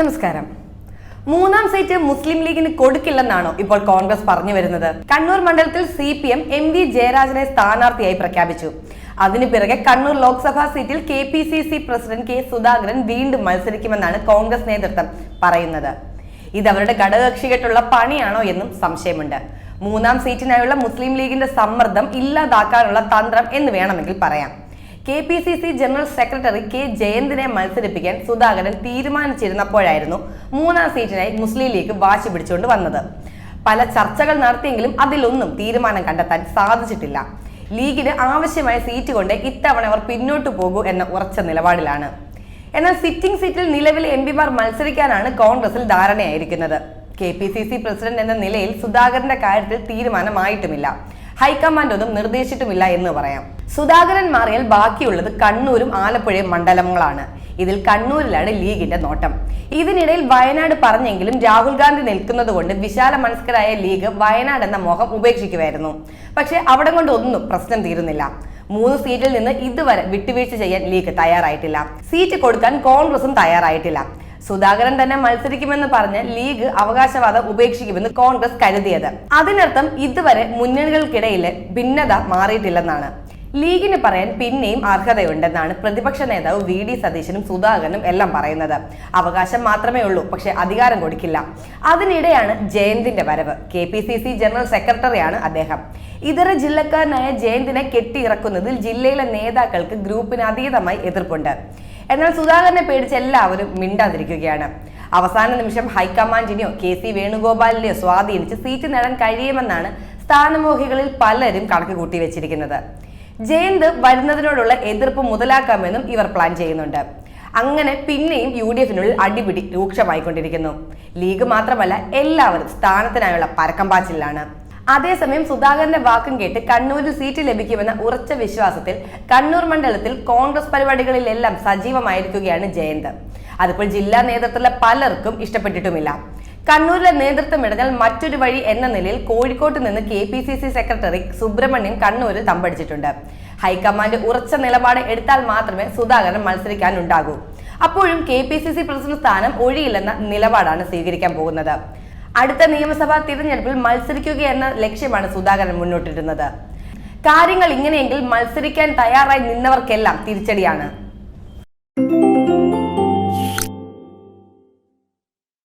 നമസ്കാരം. മൂന്നാം സീറ്റ് മുസ്ലിം ലീഗിന് കൊടുക്കില്ലെന്നാണോ ഇപ്പോൾ കോൺഗ്രസ് പറഞ്ഞു വരുന്നത്? കണ്ണൂർ മണ്ഡലത്തിൽ C P M M V ജയരാജനെ സ്ഥാനാർത്ഥിയായി പ്രഖ്യാപിച്ചു. അതിനു പിറകെ കണ്ണൂർ ലോക്സഭാ സീറ്റിൽ K P C C president K Sudhakaran വീണ്ടും മത്സരിക്കുമെന്നാണ് കോൺഗ്രസ് നേതൃത്വം പറയുന്നത്. ഇത് അവരുടെ ഘടകകക്ഷികെട്ടുള്ള പണിയാണോ എന്നും സംശയമുണ്ട്. മൂന്നാം സീറ്റിനായുള്ള മുസ്ലിം ലീഗിന്റെ സമ്മർദ്ദം ഇല്ലാതാക്കാനുള്ള തന്ത്രം എന്ന് വേണമെങ്കിൽ പറയാം. K P C C general secretary K ജയന്തിനെ മത്സരിപ്പിക്കാൻ സുധാകരൻ തീരുമാനിച്ചിരുന്നപ്പോഴായിരുന്നു മൂന്നാം സീറ്റിനായി മുസ്ലിം ലീഗ് വാശി പിടിച്ചുകൊണ്ട് വന്നത്. പല ചർച്ചകൾ നടത്തിയെങ്കിലും അതിലൊന്നും തീരുമാനം കണ്ടെത്താൻ സാധിച്ചിട്ടില്ല. ലീഗിന് ആവശ്യമായ സീറ്റ് കൊണ്ട് ഇത്തവണ അവർ പിന്നോട്ടു പോകൂ എന്ന ഉറച്ച നിലപാടിലാണ്. എന്നാൽ സിറ്റിംഗ് സീറ്റിൽ നിലവിലെ എം പിമാർ മത്സരിക്കാനാണ് കോൺഗ്രസിൽ ധാരണയായിരിക്കുന്നത്. K P C C president എന്ന നിലയിൽ സുധാകരന്റെ കാര്യത്തിൽ തീരുമാനമായിട്ടുമില്ല. ഹൈക്കമാൻഡ് ഒന്നും നിർദ്ദേശിച്ചിട്ടുമില്ല എന്ന് പറയാം. സുധാകരൻ മാറിയാൽ ബാക്കിയുള്ളത് കണ്ണൂരും ആലപ്പുഴയും മണ്ഡലങ്ങളാണ്. ഇതിൽ കണ്ണൂരിലാണ് ലീഗിന്റെ നോട്ടം. ഇതിനിടയിൽ വയനാട് പറഞ്ഞെങ്കിലും രാഹുൽ ഗാന്ധി നിൽക്കുന്നത് കൊണ്ട് വിശാല മനസ്കരായ ലീഗ് വയനാട് എന്ന മോഹം ഉപേക്ഷിക്കുമായിരുന്നു പക്ഷെ അവിടെ കൊണ്ട് ഒന്നും പ്രശ്നം തീരുന്നില്ല. മൂന്ന് സീറ്റിൽ നിന്ന് ഇതുവരെ വിട്ടുവീഴ്ച ചെയ്യാൻ ലീഗ് തയ്യാറായിട്ടില്ല. സീറ്റ് കൊടുക്കാൻ കോൺഗ്രസും തയ്യാറായിട്ടില്ല. സുധാകരൻ തന്നെ മത്സരിക്കുമെന്ന് പറഞ്ഞ് ലീഗ് അവകാശവാദം ഉപേക്ഷിക്കുമെന്ന് കോൺഗ്രസ് കരുതിയത്. അതിനർത്ഥം ഇതുവരെ മുന്നണികൾക്കിടയിലെ ഭിന്നത മാറിയിട്ടില്ലെന്നാണ്. ലീഗിന് പറയാൻ പിന്നെയും അർഹതയുണ്ടെന്നാണ് പ്രതിപക്ഷ നേതാവ് വി ഡി സതീശനും സുധാകരനും എല്ലാം പറയുന്നത്. അവകാശം മാത്രമേ ഉള്ളൂ പക്ഷെ അധികാരം കൊടുക്കില്ല. അതിനിടെയാണ് ജയന്തിന്റെ വരവ്. K P C C general സെക്രട്ടറിയാണ് അദ്ദേഹം. ഇതര ജില്ലക്കാരനായ ജയന്തിനെ കെട്ടിയിറക്കുന്നതിൽ ജില്ലയിലെ നേതാക്കൾക്ക് ഗ്രൂപ്പിന് അതീതമായി എതിർപ്പുണ്ട്. എന്നാൽ സുധാകരനെ പേടിച്ച് എല്ലാവരും മിണ്ടാതിരിക്കുകയാണ്. അവസാന നിമിഷം ഹൈക്കമാൻഡിനെയോ കെ സി വേണുഗോപാലിനെയോ സ്വാധീനിച്ച് സീറ്റ് നേടാൻ കഴിയുമെന്നാണ് സ്ഥാനമോഹികളിൽ പലരും കണക്ക് കൂട്ടി വെച്ചിരിക്കുന്നത്. ജയന്ത് വരുന്നതിനോടുള്ള എതിർപ്പ് മുതലാക്കാമെന്നും ഇവർ പ്ലാൻ ചെയ്യുന്നുണ്ട്. അങ്ങനെ പിന്നെയും യു ഡി എഫിനുള്ളിൽ അടിപിടി രൂക്ഷമായിക്കൊണ്ടിരിക്കുന്നു. ലീഗ് മാത്രമല്ല എല്ലാവരും സ്ഥാനത്തിനായുള്ള പരക്കം പാച്ചിലാണ്. അതേസമയം സുധാകരന്റെ വാക്കും കേട്ട് കണ്ണൂരിൽ സീറ്റ് ലഭിക്കുമെന്ന ഉറച്ച വിശ്വാസത്തിൽ കണ്ണൂർ മണ്ഡലത്തിൽ കോൺഗ്രസ് പരിപാടികളിലെല്ലാം സജീവമായിരിക്കുകയാണ് ജയന്ത്. അതിപ്പോൾ ജില്ലാ നേതൃത്വത്തിലെ പലർക്കും ഇഷ്ടപ്പെട്ടിട്ടുമില്ല. കണ്ണൂരിലെ നേതൃത്വം ഇടഞ്ഞാൽ മറ്റൊരു വഴി എന്ന നിലയിൽ കോഴിക്കോട്ട് നിന്ന് K P C C secretary Subramanian കണ്ണൂരിൽ തമ്പടിച്ചിട്ടുണ്ട്. ഹൈക്കമാൻഡ് ഉറച്ച നിലപാട് എടുത്താൽ മാത്രമേ സുധാകരൻ മത്സരിക്കാനുണ്ടാകൂ. അപ്പോഴും K P C C president സ്ഥാനം ഒഴിയില്ലെന്ന നിലപാടാണ് സ്വീകരിക്കാൻ പോകുന്നത്. അടുത്ത നിയമസഭാ തിരഞ്ഞെടുപ്പിൽ മത്സരിക്കുക എന്ന ലക്ഷ്യമാണ് സുധാകരൻ മുന്നോട്ടിരുന്നത്. കാര്യങ്ങൾ ഇങ്ങനെയെങ്കിൽ മത്സരിക്കാൻ തയ്യാറായി നിന്നവർക്കെല്ലാം തിരിച്ചടിയാണ്.